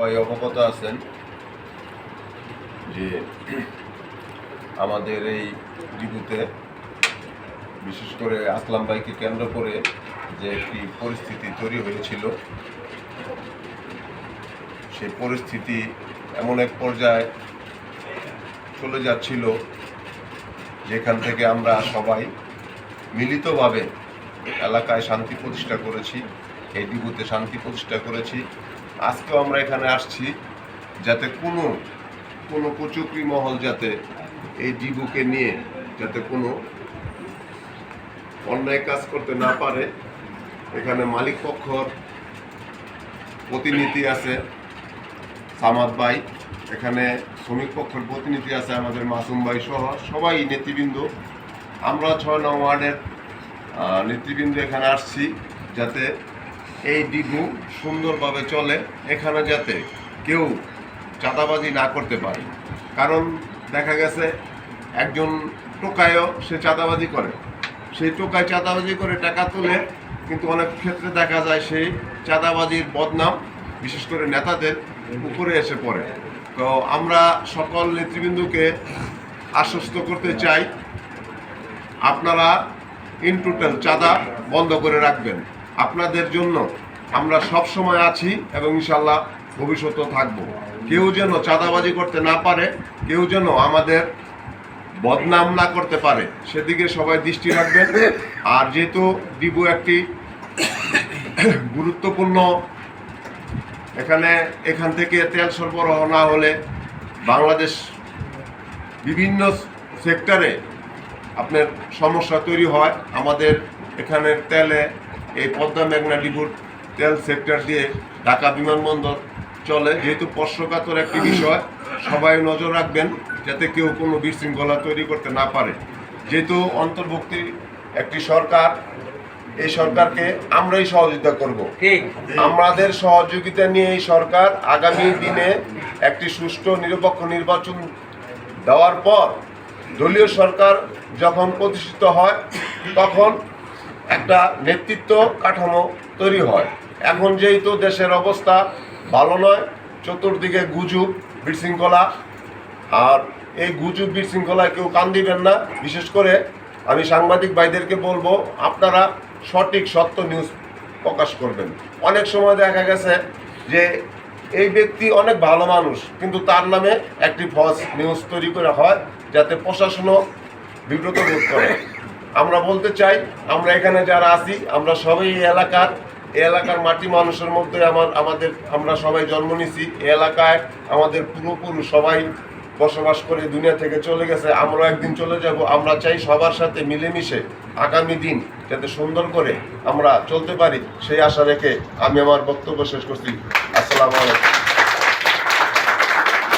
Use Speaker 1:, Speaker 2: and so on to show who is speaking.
Speaker 1: সবাই অবগত আছেন যে আমাদের এই ডিবুতে বিশেষ করে আসলাম ভাইকে কেন্দ্র করে যে একটি পরিস্থিতি তৈরি হয়েছিল। সেই পরিস্থিতি এমন এক পর্যায়ে চলে যাচ্ছিল যেখান থেকে আমরা সবাই মিলিতভাবে এলাকায় শান্তি প্রতিষ্ঠা করেছি, এই ডিবুতে শান্তি প্রতিষ্ঠা করেছি। আজকেও আমরা এখানে আসছি যাতে কোনো কোনো কুচুকরি মহল যাতে এই ডিবুকে নিয়ে যাতে কোনো অন্যায় কাজ করতে না পারে। এখানে মালিক পক্ষর প্রতিনিধি আছে সামাদ ভাই, এখানে শ্রমিক পক্ষের প্রতিনিধি আছে আমাদের মাসুম ভাই সহ সবাই নেতৃবৃন্দ। আমরা ছয় নং ওয়ার্ডের নেতৃবৃন্দ এখানে আসছি যাতে এই ডিগু সুন্দরভাবে চলে এখানে যাতে কেউ চাঁদাবাজি না করতে পারে। কারণ দেখা গেছে একজন টোকায়ও সে চাঁদাবাজি করে। সেই টোকায় চাঁদাবাজি করে টাকা তুলে, কিন্তু অনেক ক্ষেত্রে দেখা যায় সেই চাঁদাবাজির বদনাম, বিশেষ করে নেতাদের উপরে এসে পড়ে। তো আমরা সকল নেতৃবৃন্দকে আশ্বস্ত করতে চাই, আপনারা ইন টোটাল চাঁদা বন্ধ করে রাখবেন। আপনাদের জন্য আমরা সব সময় আছি এবং ইনশাল্লাহ ভবিষ্যতেও থাকব। কেউ যেন চাঁদাবাজি করতে না পারে, কেউ যেন আমাদের বদনাম না করতে পারে, সেদিকে সবাই দৃষ্টি রাখবেন। আর যেহেতু ডিবু একটি গুরুত্বপূর্ণ, এখানে এখান থেকে তেল সরবরাহ না হলে বাংলাদেশ বিভিন্ন সেক্টরে আপনার সমস্যা তৈরি হয়। আমাদের এখানের তেলে এই পদ্মা মেঘনা ডিবুর তেল সেক্টর দিয়ে ঢাকা বিমানবন্দর চলে। যেহেতু স্পর্শকাতর একটি বিষয় সবাই নজর রাখবেন যাতে কেউ কোনো বিশৃঙ্খলা তৈরি করতে না পারে। যেহেতু অন্তর্ভুক্তি একটি সরকার এই সরকারকে আমরাই সহযোগিতা করব।
Speaker 2: ঠিক।
Speaker 1: আমাদের সহযোগিতা নিয়ে এই সরকার আগামী দিনে একটি সুষ্ঠু নিরপেক্ষ নির্বাচন দেওয়ার পর দলীয় সরকার যখন প্রতিষ্ঠিত হয় তখন একটা নেতৃত্ব কাঠামো তৈরি হয়। এখন যেহেতু দেশের অবস্থা ভালো নয়, চতুর্দিকে গুজব, বিশৃঙ্খলা, আর এই গুজব, বিশৃঙ্খলায় কেউ কান দিবেন না। বিশেষ করে আমি সাংবাদিক ভাইদেরকে বলব, আপনারা সঠিক, সত্য নিউজ প্রকাশ করবেন। অনেক সময় দেখা গেছে যে এই ব্যক্তি অনেক ভালো মানুষ, কিন্তু তার নামে একটি ফলস নিউজ তৈরি করা হয়, যাতে প্রশাসনও বিব্রত বোধ করে। আমরা বলতে চাই, আমরা এখানে যারা আছি, আমরা সবাই এই এলাকার এই এলাকার মাটি মানুষের মধ্যে আমার আমাদের আমরা সবাই জন্ম নিছি এলাকায়। আমাদের পূর্বপুরুষ সবাই বসবাস করে দুনিয়া থেকে চলে গেছে। আমরা একদিন চলে যাব। আমরা চাই সবার সাথে মিলেমিশে আগামী দিন যাতে সুন্দর করে আমরা চলতে পারি। সেই আশা রেখে আমি আমার বক্তব্য শেষ করছি। আসসালামু আলাইকুম।